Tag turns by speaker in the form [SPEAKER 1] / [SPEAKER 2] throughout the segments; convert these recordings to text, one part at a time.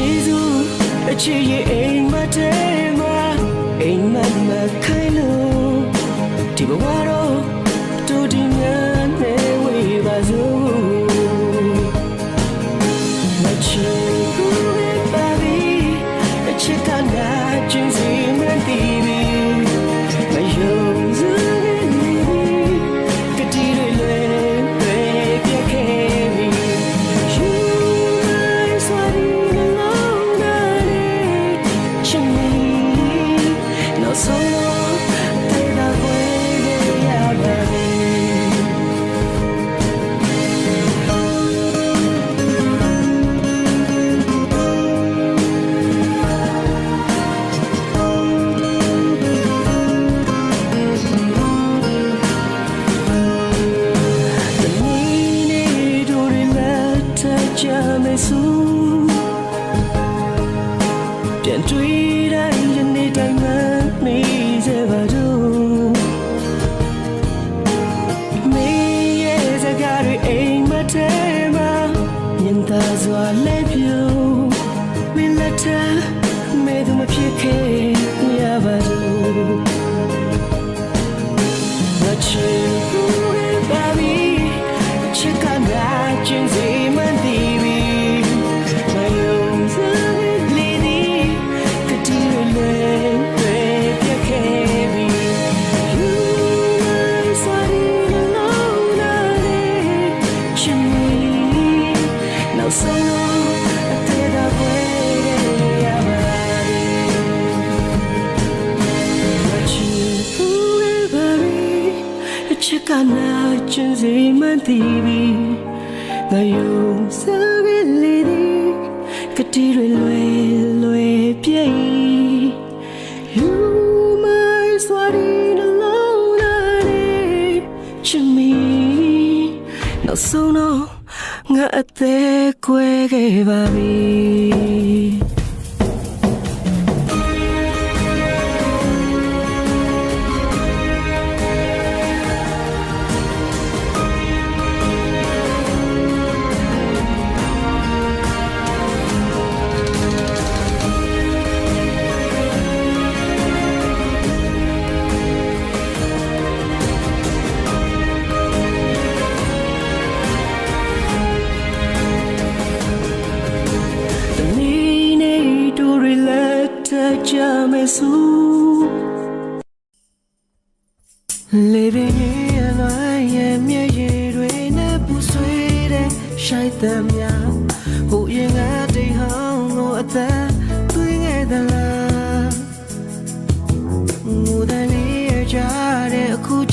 [SPEAKER 1] ယေရှုအချစ်ရဲ့ TV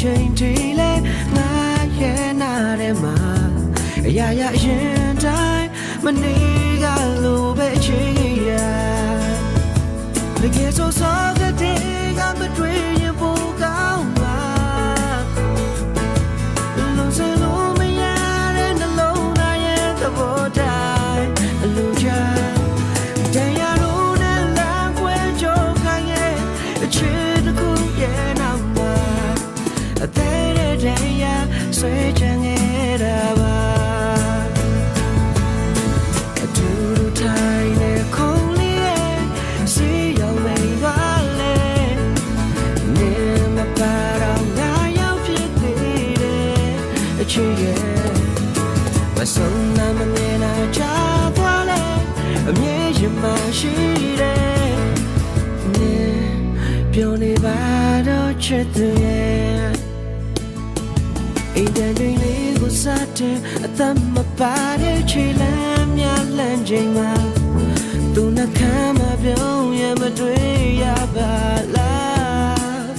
[SPEAKER 1] ချိန်ထိလဲငါရဲ့နာထဲမှာအရာရာအရင်တိုင်းမနေကလိုပဲချိန်ရ Because so so the day I'm dreaming ချစ်သူရဲ့အိမ်တန်တွေလေးကိုစားတဲ့အသက်မပါတဲ့ခြေလမ်းများလမ်းချိန်မှာသူနှခမ်းမပြောင်းရမတွေ့ရပါလား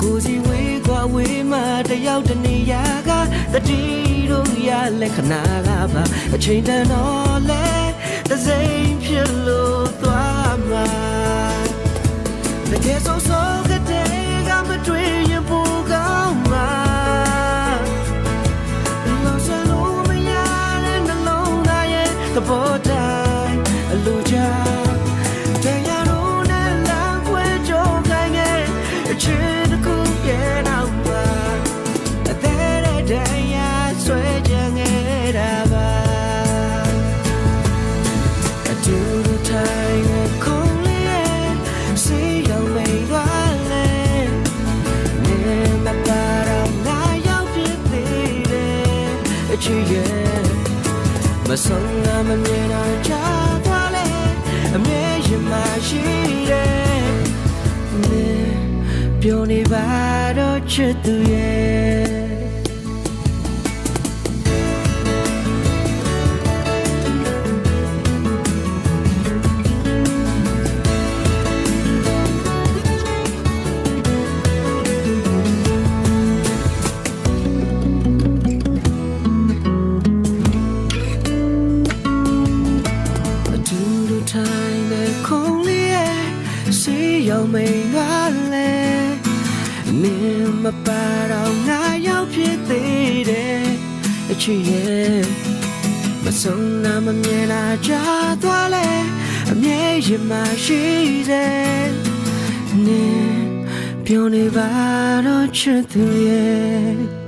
[SPEAKER 1] ကိုစီဝေးကွာဝေးမှတယောက်တနေရာကတတိတို့ရလက်ခဏကပါအချိန်တန်တော့လဲတစိမ့်ဖြစ်လို့သွားမှာ The kids are so good. မတွေ့ရင်ပူ ရင်မရှိတယ်နေပြောနေပါတော့ချစ်သူရဲ့ ရင်မရှိတယ်နင်းပြောနေပါတော့ချစ်သူရဲ့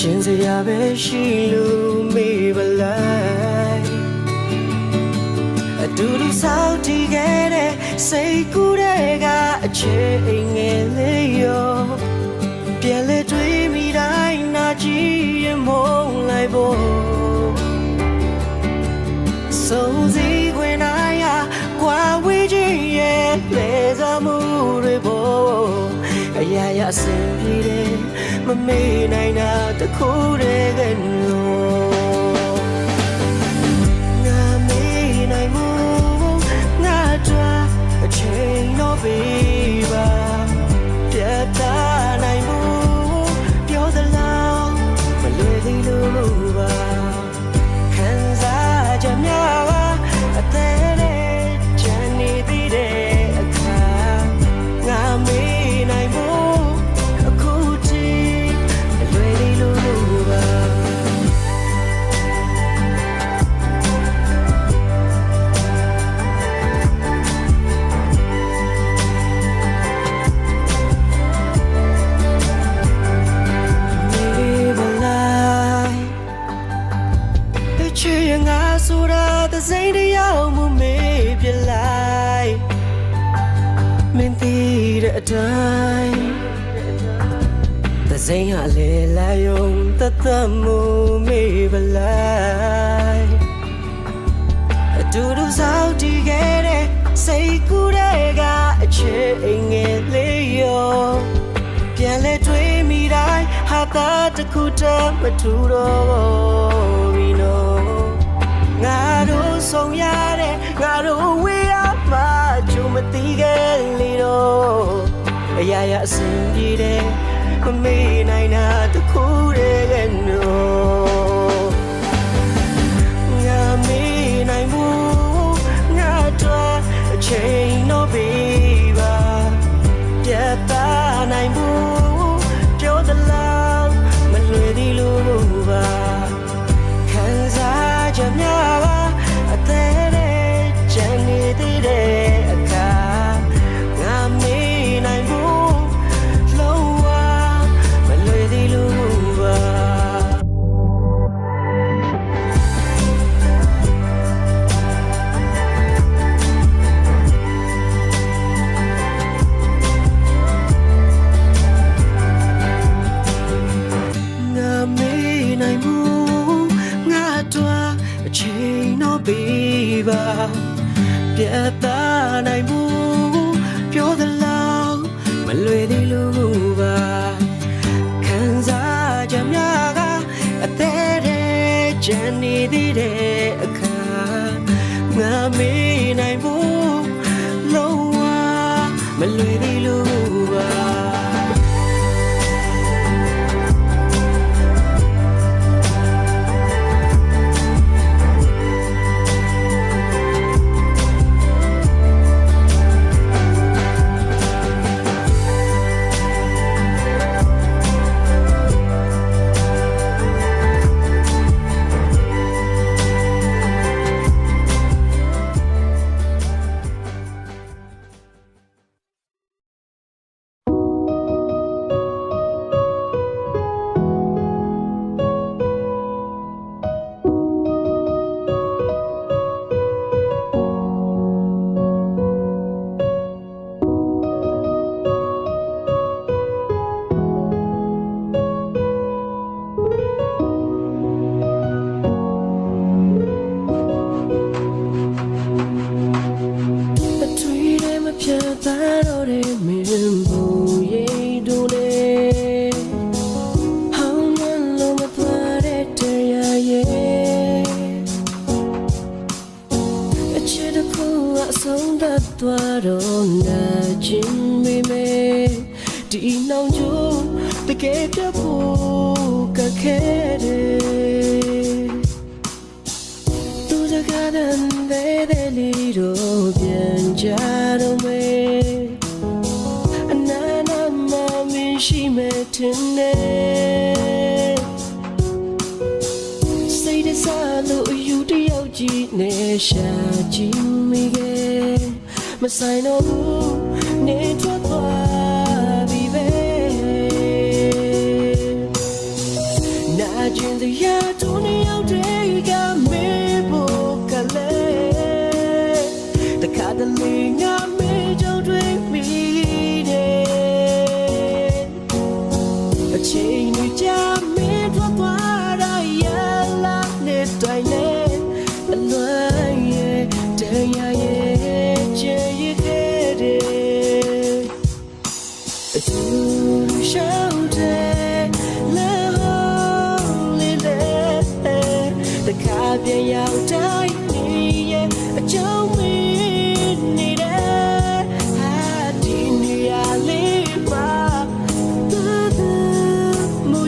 [SPEAKER 1] နာချင်းစရာပဲရှိလို့ Maybelline အတူတူစောက်တည်ခဲ့တဲ့စိတ်ကူးတဲ့ကအချိန်ငယ်လေးရောပြန်လေတွေးမိတိုင်းနာကြည့်ရင်မုန်းလိုက်ဖို့ဆုံးစည်းခွင်နိုင်ရာကွာဝေးခြင်းရဲ့လေစားမှုတွေဖို့ အရာရာအဆင်ပြေတယ်မမေ့နိုင်တာတစ်ခုတည်းကလို့ငါမေ့နိုင်မှုငါတို့အချိန်တော့ပေးပါပြ တဲ့အတိုင်းသစိမ့်ဟာလေလာယုံတသက်မှုမေးပလိုက်အတူတူစောက်တည်ခဲ့တဲ့စိတ်ကူးတဲ့ကအချစ်အငယ်လေးရောပြန်လဲတွေးမိတိုင်းဟာသာတစ်ခုတည်းမထူတော့ဘူးနော်ငါတို့ဆုံးရတဲ့ငါတို့ဝေးရမှကြုံမသိခဲ့လေတော့အ ရာရာအဆင်ပြေတယ်မမေ့နိုင်တာတစ်ခုတည်းက မလွ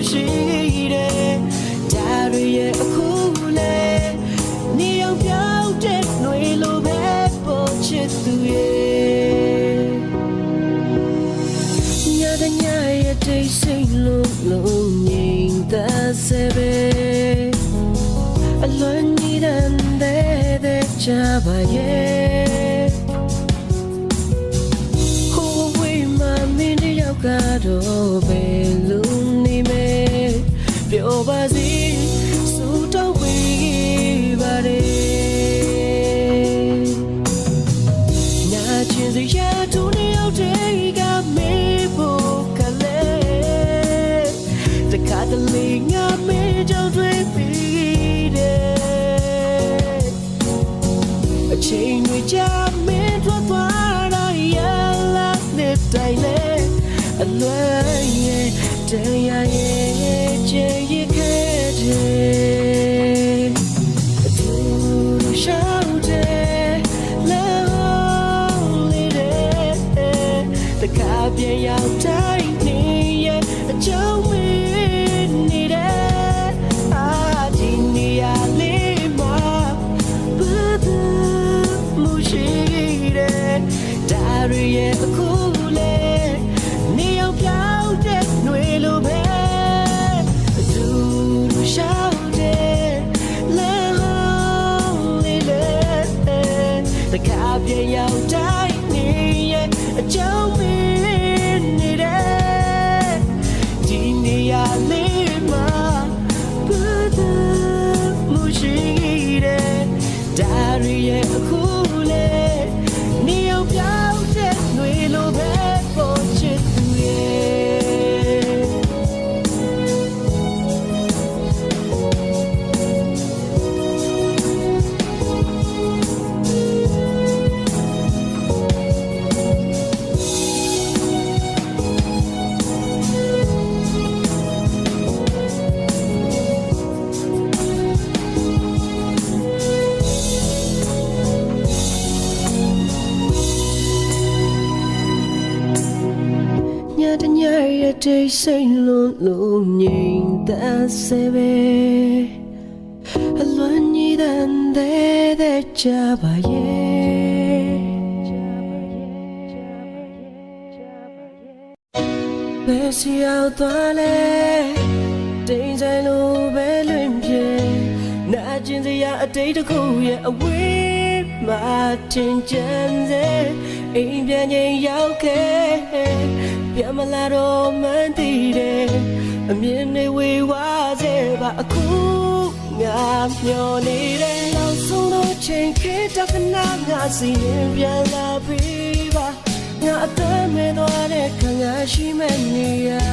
[SPEAKER 1] ရှိတဲ့ဒါရရဲ့အခုလေနေအောင်ပြောင်းတဲ့ຫນွေလိုပဲပေါ်ချစ်သူရဲ့ညတဲ့ညရဲ့တိတ်ဆိတ်လုံးလုံးငြိမ်သက်စေပဲအလွန်ကြီးတဲ့တဲ့ချပါရဲ့ တိတ်ဆိတ်လုံးလုံးငြိမ်သက်စေပဲအလွန်ကြီးတဲ့တဲ့ကြပါရဲ့ဘယ်စီရောက်သွားလဲတိမ်ဆိုင်လိုပဲလွင်ပြေနာကျင်စရာအတိတ်တစ်ခုရဲ့အဝေးမှာတင်ကြံစေအိမ်ပြန်ချိန်ရောက်ခဲ့ ပြန်မလာတော့မှန်းသိတယ်အမြင်တွေဝေဝါစေပါအခုငါမျောနေတယ်နောက်ဆုံးတော့ချိန်ခေတ္တကနာငါစီရင်ပြန်လာပြီပါငါအသက်မဲ့သွားတဲ့ခံရရှိမဲ့နေရာ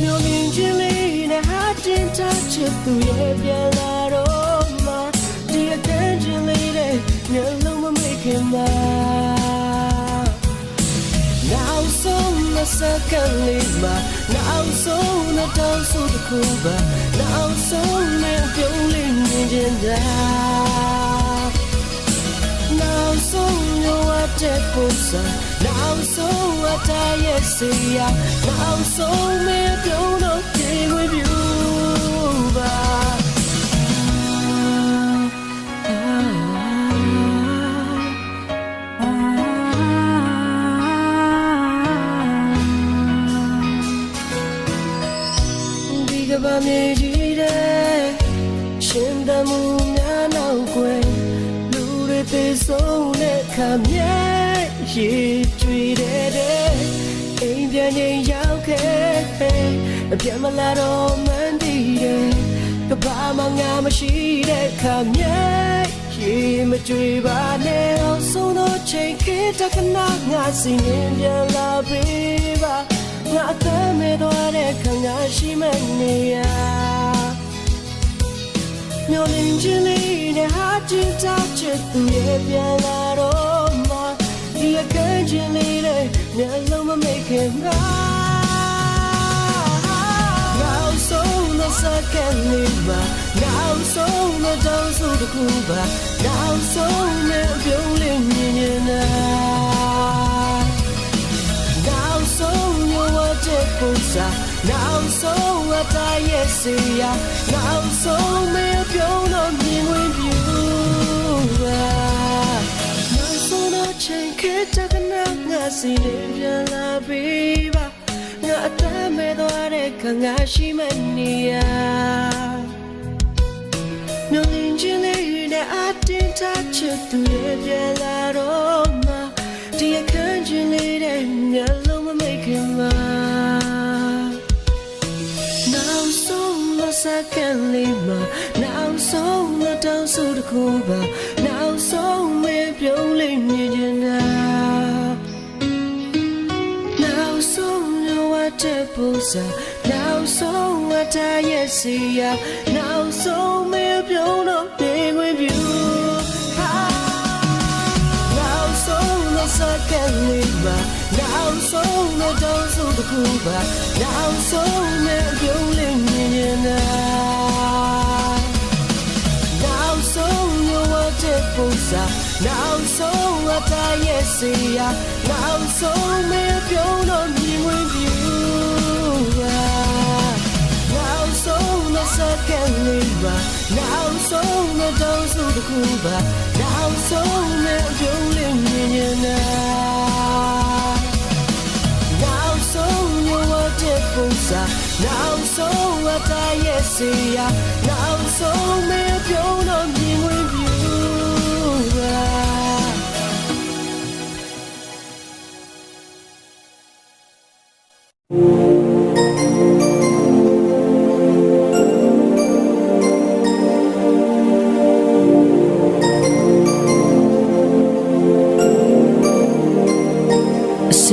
[SPEAKER 1] မျိုးမြင်ချင်းလေးနဲ့ဟာတင်ချချစ်သူရဲ့ပြန်လာတော့မှဒီအတန်းချင်းလေးနဲ့မျက်လုံးမမိခင်မှာ ဆုံးမစကန်လေးမှာနောက်ဆုံးနဲ့တောင်းဆိုတစ်ခုပါနောက်ဆုံးနဲ့ပြုံးလေးမြင်ချင်တာနောက်ဆုံးရောအတဲ့ပုံစံနောက် ပြတ်မလာတော့မှန်းတည်တယ်ကဘာမှငါမရှိတဲ့ခါမြဲရေမကြွေပါနဲ့အောင်ဆုံးတော့ချိန်ခေတ္တကနာငါစီရင်ပြန်လာပေးပါငါအသက်မဲ့သွားတဲ့ခံငါရှိမနေရမျောလင်းချင်းလေးနဲ့ဟာချင်းချချစ်သူရဲ့ပြန်လာတော့မှဒီအကန့်ချင်းလေးနဲ့မျက်လုံးမမိတ်ခင်ငါ ဆုံးတဲ့စက္ကန့်လေးမှာနောက်ဆုံးတဲ့တောင်းဆိုတစ်ခုပါနောက်ဆုံးတဲ့ပြုံးလေးမြင်နေတာနောက်ဆုံးရောတဲ့ပုံစံနောက်ဆုံးအတရဲ့စီယာနောက်ဆုံးမေပြုံးတော့မြင်ဝင်ပြူပါနောက်ဆုံးတော့ချိန်ခေတ္တကနာငါစီနေပြန်လာပြီပါငါအတမ်းမဲ့ သွားတဲ့ခံငါရှိမနေရမျောလင်းခြင်းလေးနဲ့အတင်းထားချစ်သူရဲ့ပြန်လာတော့မှဒီအခန်းချင်းလေးတဲ့မျက်လုံးမမိတ်ခင်မှာနောက်ဆုံးမစကန်လေးမှာနောက်ဆုံးမတောင်းဆိုတစ်ခုပါနောက်ဆုံးမပြုံးလေးမြင်ချင် ပုံစံနောက်ဆုံးအတရဲ့စီယာနောက်ဆုံးမေပြုံးတော့နေဝင်ပြူဟာနောက်ဆုံးတဲ့စကလေးပါနောက်ဆုံးတဲ့တောင်းဆိုတစ်ခုပါနောက်ဆုံးမေပြုံးလေးမြင်နေတာနောက်ဆုံးရောတဲ့ပုံစံနောက်ဆုံးအတရဲ့စီယာနောက်ဆုံးမေပြုံးတော့မြင်ဝင်ပြူပါ ပါနောက်ဆုံးတဲ့တောင်းဆိုတစ်ခုပါနောက်ဆုံးမေပြုံးလေးမြင်နေတာနောက်ဆုံးရောတဲ့ပုံစံနောက်ဆုံးအတရဲ့စီယာနောက်ဆုံးမေပြုံးတော့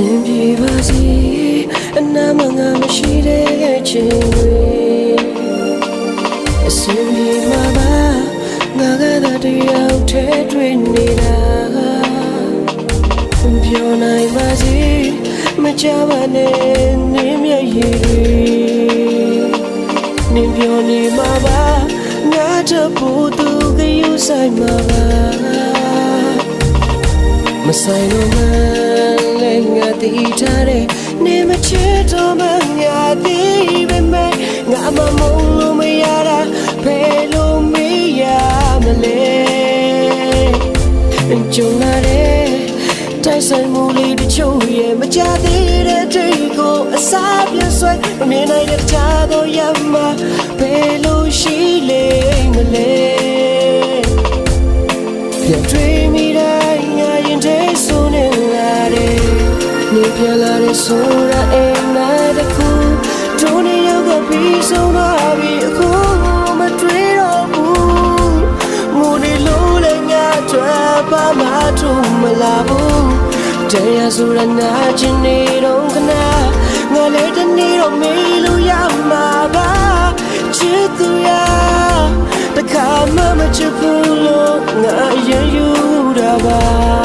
[SPEAKER 1] စင်ပြေပါစေအနာမငါမရှိတဲ့ချိန်တွေအစင်ပြေမှာပါငါကသာတယောက်ထဲတွေ့နေတာပြောနိုင်ပါစေမကြပါနဲ့နင်းမျက်ရည်တွေနင်းပြောနေမှာပါငါတပူသူကယူဆိုင်မှာပါ မဆိုင်လို့မလည်းငါတည်ထားတဲ့နေမချစ်တော့မငါတည်ပဲမဲ့ငါမမုန်းလို့မရတာဖယ်လို့မရမလဲကြုံလာတဲ့တိုက်ဆိုင်မှုလေးတချို့ရဲ့မကြသေးတဲ့တွေ့ကိုအစားပြဆွဲမမြင်နိုင်တဲ့ချားတော့ရမှာဘယ်လိုရှိလေမလဲပြန်တွေ့မိ ပြန်လာတဲ့ဆိုတာအိမ်နာတစ်ခုဒုနေရောက်ကပြီးဆုံးသွားပြီအခုမတွေ့တော့ဘူးငိုနေလို့လည်းငါထွက်ပါမထုံမလာဘူးတရားဆိုတာနာချင်နေတော့ခဏငါလည်းတနေ့တော့မေးလို့ရမှာပါချစ်သူရတခါမှမချစ်ဘူးလို့ငါရင်ယူတာပါ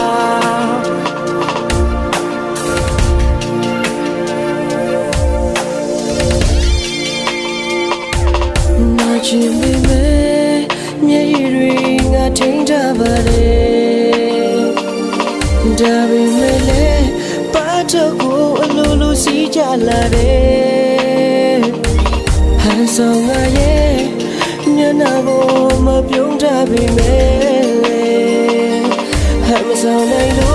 [SPEAKER 1] လာတယ်ဟန်ဆောင်ငါရဲ့ညနာကိုမပြုံးတတ်ပေမဲ့လည်းဟန်မဆောင်နိုင်လို့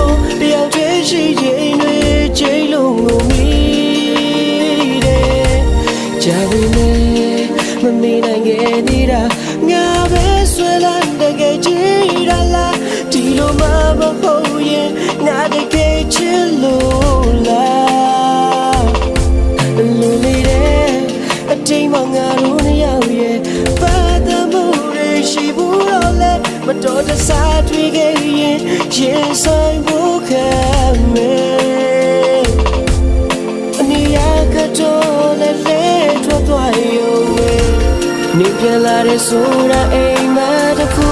[SPEAKER 1] နေပြန်လာတဲ့ဆိုတာအိမ်မတစ်ခု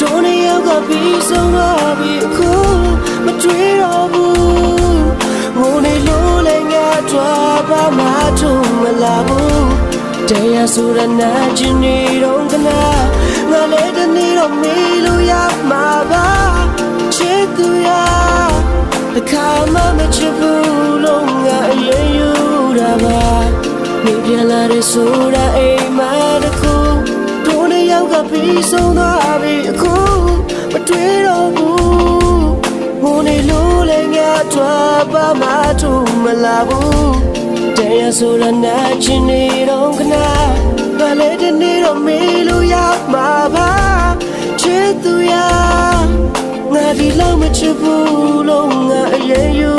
[SPEAKER 1] တို့နှစ်ယောက်ကပြီးဆုံးတော့ပြီအခုမတွေ့တော့ဘူးငိုနေလို့လည်းငါထွားပါမထုံမလာဘူးတရားဆိုရနာချင်နေတော့ကနာငါလည်းတနေ့တော့မေးလို့ရမှာပါချစ်သူရတစ်ခါမှမချစ်ဘူးလို့ငါအရင်ယူတာပါနေပြန်လာတဲ့ဆို ပြီးဆုံးသွားပြီအခုမတွေ့တော့ဘူးငိုနေလို့လည်းငါထွားပါမထုံမလာဘူးတရားဆိုရနာချင်နေတော့ကနာဘာလဲတနေ့တော့မေးလို့ရမှာပါချစ်သူရငါဒီလောက်မချစ်ဘူးလို့ငါအရင်ယူ